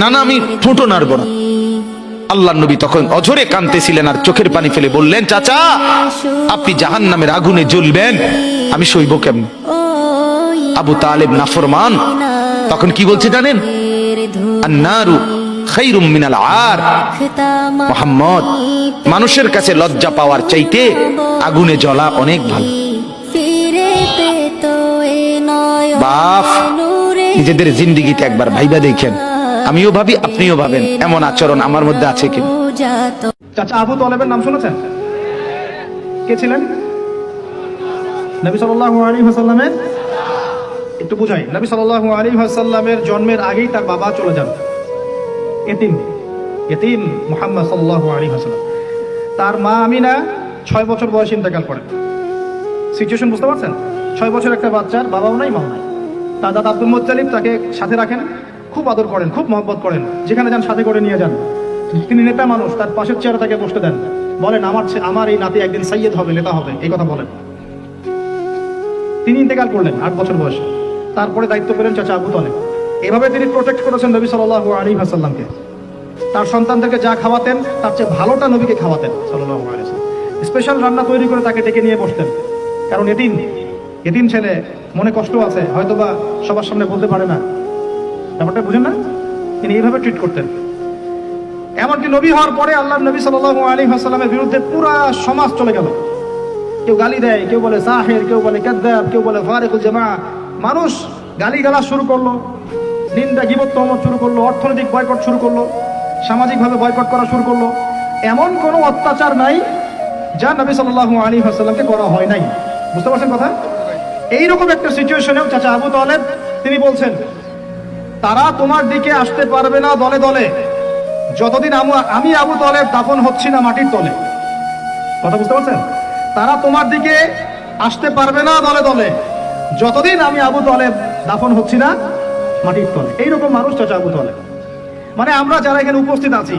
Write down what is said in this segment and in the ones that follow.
না না আমি ঠোঁটও নাড়বো না। আল্লাহ নবী তখন অঝরে কাঁদতেছিলেন আর চোখের পানি ফেলে বললেন চাচা আপনি জাহান নামের আগুনে জ্বলবেন আমি সইব কেমন? আবু তালেব নাফরমান তখন কি বলছে জানেন? আন্নারু খাইরুম মিনাল আর। মোহাম্মদ মানুষের কাছে লজ্জা পাওয়ার চাইতে আগুনে জ্বলা অনেক ভালো। বাপ নিজেদের জিন্দিগিতে একবার ভাইবা দেখেন। আমিও ভাবি, আপনিও ভাবেন, এমন আচরণ আমার মধ্যে আছে কি চাচা, আবু তলেবের নাম শুনেছেন? কে ছিলেন? নবী সাল্লাল্লাহু আলাইহি ওয়াসাল্লামের? একটু বুঝাই। নবী সাল্লাল্লাহু আলাইহি ওয়াসাল্লামের জন্মের আগেই তার বাবা চলে যান। এতিম। এতিম মুহাম্মদ সাল্লাল্লাহু আলাইহি ওয়াসাল্লাম। তার মা আমিনা ছয় বছর বয়সে ইন্তেকাল করেন সিচুয়েশন বুঝতে পারছেন? ছয় বছর একটা বাচ্চার বাবাও নাই, মাও নাই। তার দাদা আব্দুল মুত্তালিব তাকে সাথে রাখেন, খুব আদর করেন, খুব মহব্বত করেন। যেখানে যান, সাথে করে নিয়ে যান। তিনি নেতা মানুষ, তার পাশের চেয়ারে তাকে বসতে দেন। বলেন, আমার আমার এই নাতি একদিন সাইয়েদ হবে, নেতা হবে। এই কথা বলেন। তিনি ইন্তেকাল করলেন, আট বছর বয়সে। তারপরে দায়িত্ব পেলেন চাচা আবু তলেব। এভাবে তিনি প্রোটেক্ট করেছেন নবী সাল্লাল্লাহু আলাইহি ওয়াসাল্লামকে। তার সন্তানদেরকে যা খাওয়াতেন, তার চেয়ে ভালোটা নবীকে খাওয়াতেন ওয়াসাল্লাম। স্পেশাল রান্না তৈরি করে তাকে ডেকে নিয়ে বসতেন। কারণ এতিম এতিম ছেলে মনে কষ্ট আছে, হয়তোবা সবার সামনে বলতে পারে না। ব্যাপারটা বুঝেন না? তিনি এইভাবে ট্রিট করতেন। এমনকি নবী হওয়ার পরে আল্লাহ নবী সাল্লাল্লাহু আলাইহি ওয়াসাল্লামের বিরুদ্ধে পুরা সমাজ চলে গেল। কেউ গালি দেয়, কেউ বলে সাহের, কেউ বলে কাদ্দাব, কেউ বলে ফারিকুল জামা মানুষ গালি গালা শুরু করল নিন্দা গিবত তহমত শুরু করল, অর্থনৈতিক বয়কট শুরু করল, সামাজিকভাবে বয়কট করা শুরু করল। এমন কোনো অত্যাচার নাই যা নবী সাল্লাল্লাহু আলাইহি ওয়াসাল্লামকে করা হয় নাই। বুঝতে পারছেন কথা? এইরকম একটা সিচুয়েশনেও চাচা আবু তালেব, তিনি বলছেন, তারা তোমার দিকে আসতে পারবে না দলে দলে। যতদিন আমি আবু তলেব দাফন হচ্ছি না মাটির তলে। কথা বুঝতে পারছেন? তারা তোমার দিকে আসতে পারবে না দলে দলে। যতদিন আমি আবু তলেব দাফন হচ্ছি না মাটির তলে। এইরকম মানুষ চাচা আবু তলেব। মানে আমরা যারা এখানে উপস্থিত আছি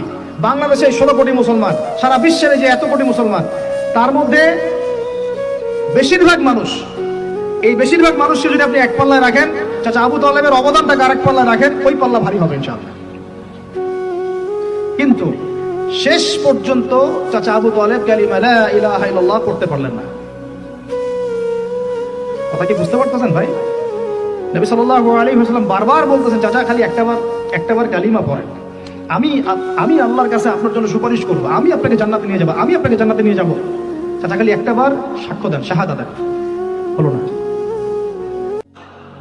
বাংলাদেশে ষোলো কোটি মুসলমান, সারা বিশ্বের যে এত কোটি মুসলমান, তার মধ্যে বেশিরভাগ মানুষ এই বেশিরভাগ মানুষকে যদি আপনি এক পাল্লায় রাখেন, চাচা আবু তালেবের অবদানটাকে আরেক পাল্লায় রাখেন, ওই পাল্লা ভারী হবে ইনশাআল্লাহ। কিন্তু শেষ পর্যন্ত চাচা আবু তালেব কালিমা লা ইলাহা ইল্লাল্লাহ করতে পারলেন না। কথা কি বুঝতে পারতেছেন ভাই? নবী সাল্লাল্লাহু আলাইহি ওয়াসাল্লাম বারবার বলতেছেন, চাচা, খালি একটাবার একটাবার কালিমা পড়েন। আমি আমি আল্লাহর কাছে আপনার জন্য সুপারিশ করব। আমি আপনাকে জান্নাতে নিয়ে যাব। আমি আপনাকে জান্নাতে নিয়ে যাব। চাচা, খালি একটাবার সাক্ষ্য দেন, শাহাদা দেন। হলো না।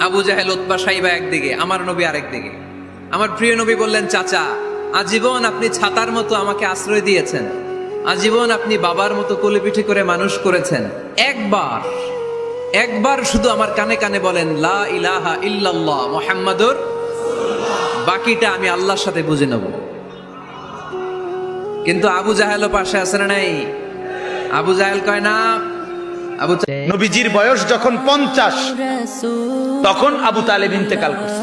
আবু জাহেল উৎপা সাইবা একদিকে, আমার নবী আরেকদিকে আমার প্রিয় নবী বললেন, চাচা, আজীবন আপনি ছাতার মতো আমাকে আশ্রয় দিয়েছেন। আজীবন আপনি বাবার মতো কোলে করে মানুষ করেছেন। একবার একবার শুধু আমার কানে কানে বলেন, লা ইলাহা ইল্লাল্লাহ মোহাম্মদুর বাকিটা আমি আল্লাহর সাথে বুঝে নেব। কিন্তু আবু জাহেলও পাশে আছে না নাই? আবু জাহেল কয়, না নবীজির বয়স যখন পঞ্চাশ, তখন আবু তালেব ইন্তেকাল করছে।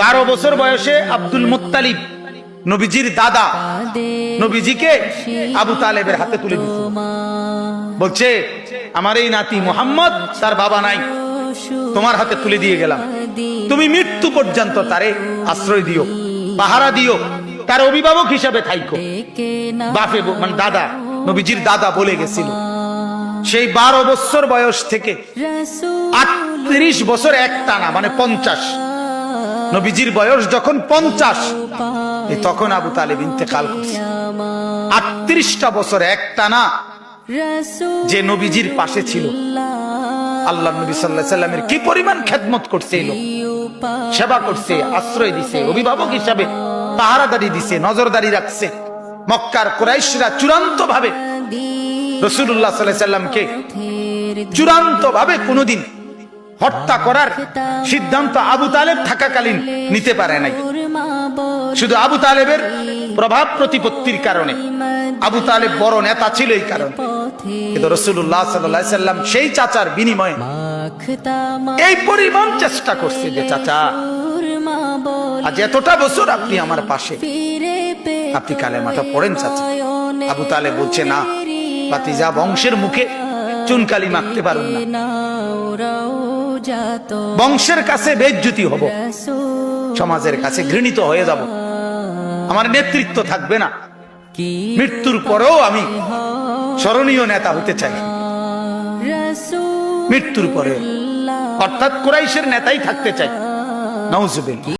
বারো বছর বয়সে আব্দুল মুত্তালিব, নবীজির দাদা, নবীজিকে আবু তালেবের হাতে তুলে বলছে, আমার এই নাতি মোহাম্মদ, তার বাবা নাই, তোমার হাতে তুলে দিয়ে গেলাম। তুমি মৃত্যু পর্যন্ত তারে আশ্রয় দিও, পাহারা দিও, তার অভিভাবক হিসাবে থাইকো। বাপে মানে দাদা, নবীজির দাদা বলে গেছিল। সেই বারো বছর বয়স থেকে আটত্রিশ বছর এক টানা মানে পঞ্চাশ। নবীজির বয়স যখন পঞ্চাশ তখন আবু তালেব ইন্তেকাল করছে। আটত্রিশটা বছর এক টানা যে নবীজির পাশে ছিল। আল্লাহ নবী সাল্লাহ সাল্লামের কি পরিমাণ খেদমত করছে এই লোক? সেবা করছে আশ্রয় দিছে অভিভাবক হিসাবে পাহারাদারি দিছে নজরদারি রাখছে। মক্কার কোরাইশরা চূড়ান্ত ভাবে রসুল্লাহ সাল্লাহ সাল্লামকে চূড়ান্ত ভাবে কোনোদিন হত্যা করার সিদ্ধান্ত আবু তালেব থাকাকালীন নিতে পারে নাই। শুধু আবু তালেবের প্রভাব প্রতিপত্তির কারণে। আবু তালেব বড় নেতা ছিল এই কারণে। কিন্তু রসুল্লাহ সাল্লাম সেই চাচার বিনিময়ে এই পরিমাণ চেষ্টা করছে যে, চাচা, আজ এতটা বছর আপনি আমার পাশে। আপনি কালে কালেমাটা পড়েন, চাচা। আবু তালেব বলছে, না পাতিজা বংশের মুখে চুনকালি মাখতে পারুন না। বংশের কাছে বেজ্জুতি হব। সমাজের কাছে ঘৃণিত হয়ে যাব। আমার নেতৃত্ব থাকবে না। মৃত্যুর পরেও আমি স্মরণীয় নেতা হতে চাই। মৃত্যুর পরে অর্থাৎ কোরাইশের নেতাই থাকতে চাই। নওজুবিল্লাহ